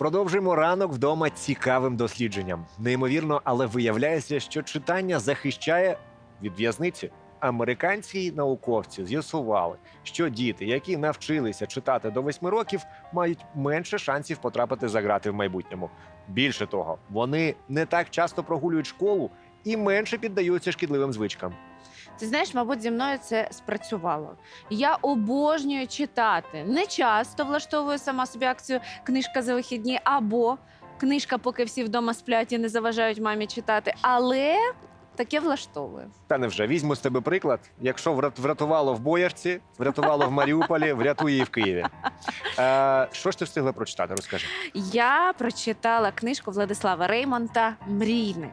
Продовжуємо ранок вдома цікавим дослідженням. Неймовірно, але виявляється, що читання захищає від в'язниці. Американські науковці з'ясували, що діти, які навчилися читати до восьми років, мають менше шансів потрапити за грати в майбутньому. Більше того, вони не так часто прогулюють школу і менше піддаються шкідливим звичкам. Ти знаєш, мабуть, зі мною це спрацювало. Я обожнюю читати. Не часто влаштовую сама собі акцію книжка за вихідні або книжка, поки всі вдома сплять і не заважають мамі читати. Але таке влаштовую. Та невже візьму з тебе приклад. Якщо врат- врятувало в Боярці, врятувало в Маріуполі, врятує і в Києві. Е, що ж ти встигла прочитати? Розкажи. Я прочитала книжку Владислава Реймонта Мрійник.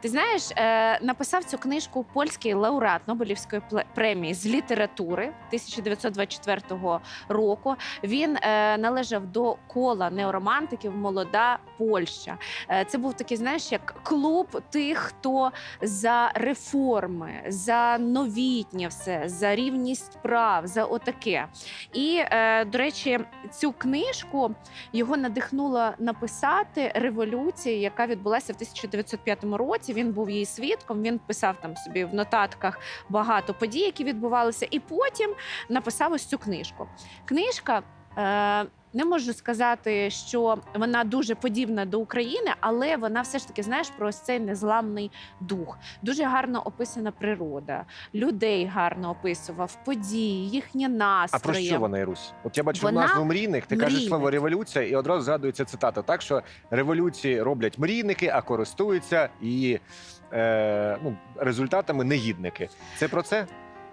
Ти знаєш, е, написав цю книжку польський лауреат Нобелівської премії з літератури 1924 року. Він е, належав до кола неоромантиків Молода Польща. Е, це був такий, знаєш, як клуб тих, хто за реформи, за новітнє все, за рівність прав, за отаке. І, е, до речі, цю книжку його надихнуло написати революцію, яка відбулася в 1905 році. Він був її свідком. Він писав там собі в нотатках багато подій, які відбувалися, і потім написав ось цю книжку. Книжка. Е- не можу сказати, що вона дуже подібна до України, але вона все ж таки знаєш про ось цей незламний дух. Дуже гарно описана природа, людей гарно описував, події, їхні А про що вона, Ірусь? От я бачу Вона назву мрійник. Ти кажеш слово революція, і одразу згадується цитата. Так що революції роблять мрійники, а користуються і е, ну, результатами негідники. Це про це?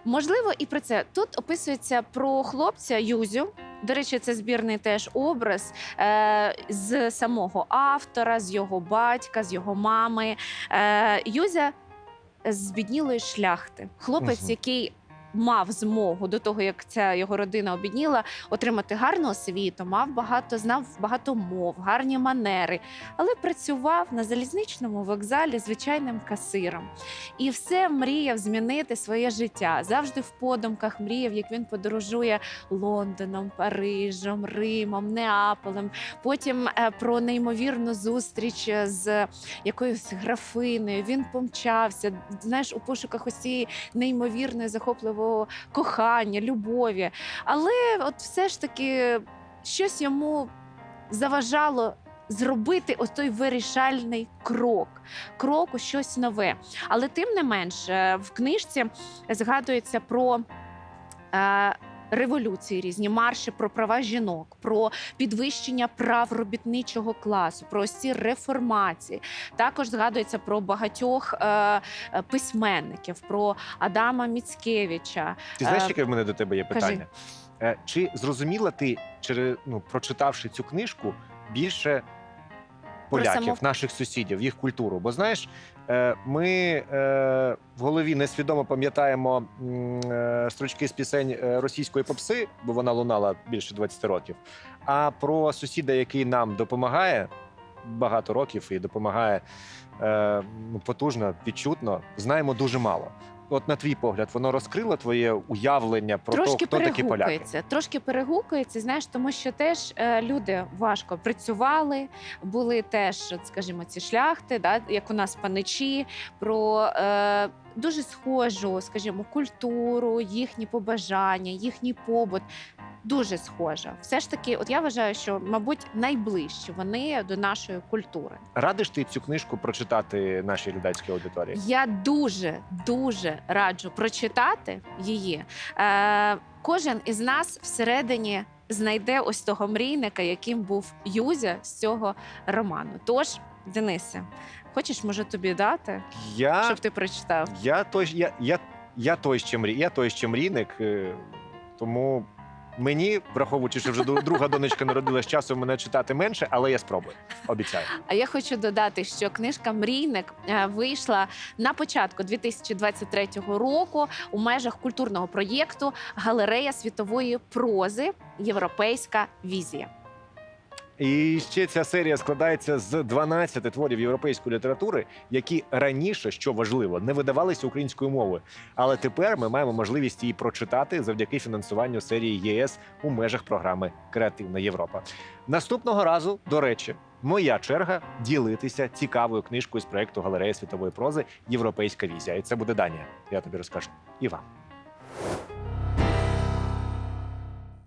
Можливо, і про це тут описується про хлопця Юзю. До речі, це збірний теж образ е, з самого автора, з його батька, з його мами. Е, Юзя з збіднілої шляхти. Хлопець, який мав змогу до того, як ця його родина обідніла, отримати гарну освіту, мав багато, знав багато мов, гарні манери, але працював на залізничному вокзалі звичайним касиром. І все мріяв змінити своє життя. Завжди в подумках мріяв, як він подорожує Лондоном, Парижем, Римом, Неаполем. Потім е, про неймовірну зустріч з якоюсь графинею. Він помчався, знаєш, у пошуках ось цієї неймовірної захопливого кохання, любові. Але от все ж таки щось йому заважало. Зробити отой той вирішальний крок, крок у щось нове. Але тим не менш, в книжці згадується про е, революції різні, марші про права жінок, про підвищення прав робітничого класу, про ці реформації. Також згадується про багатьох е, е, письменників, про Адама Міцкевича. Ти знаєш, Е, яке в мене до тебе є питання? Е, Чи зрозуміла ти, ну, прочитавши цю книжку, більше поляків, саму- наших сусідів, їх культуру? Бо знаєш, е, ми е, в голові несвідомо пам'ятаємо е, строчки з пісень російської попси, бо вона лунала більше 20 років. А про сусіда, який нам допомагає багато років і допомагає потужно, відчутно, знаємо дуже мало. От на твій погляд, воно розкрило твоє уявлення про трошки те, хто такі поляки? трошки перегукується, знаєш, тому що теж е, люди важко працювали, були теж, от, скажімо, ці шляхти, да, як у нас паничі, про е, дуже схожу, скажімо, культуру, їхні побажання, їхній побут. Дуже схожа. Все ж таки, от я вважаю, що, мабуть, найближчі вони до нашої культури. Радиш ти цю книжку прочитати нашій глядацькій аудиторії? Я дуже дуже раджу прочитати її. Е, кожен із нас всередині знайде ось того мрійника, яким був Юзя з цього роману. Тож, Денисе, хочеш, може тобі дати, Я, щоб ти прочитав? я той я, я, я той ще мрій, я той ще мрійник, е, тому. Мені, враховуючи, що вже друга донечка народилась часу, мене читати менше, але я спробую. Обіцяю. А я хочу додати, що книжка Мрійник е, вийшла на початку 2023 року у межах культурного проєкту Галерея світової прози Європейська візія. І ще ця серія складається з 12 творів європейської літератури, які раніше, що важливо, не видавалися українською мовою. Але тепер ми маємо можливість її прочитати завдяки фінансуванню серії ЄС у межах програми Креативна Європа. Наступного разу, до речі, моя черга ділитися цікавою книжкою з проекту Галерея світової прози Європейська візія. І це буде Данія. Я тобі розкажу і вам.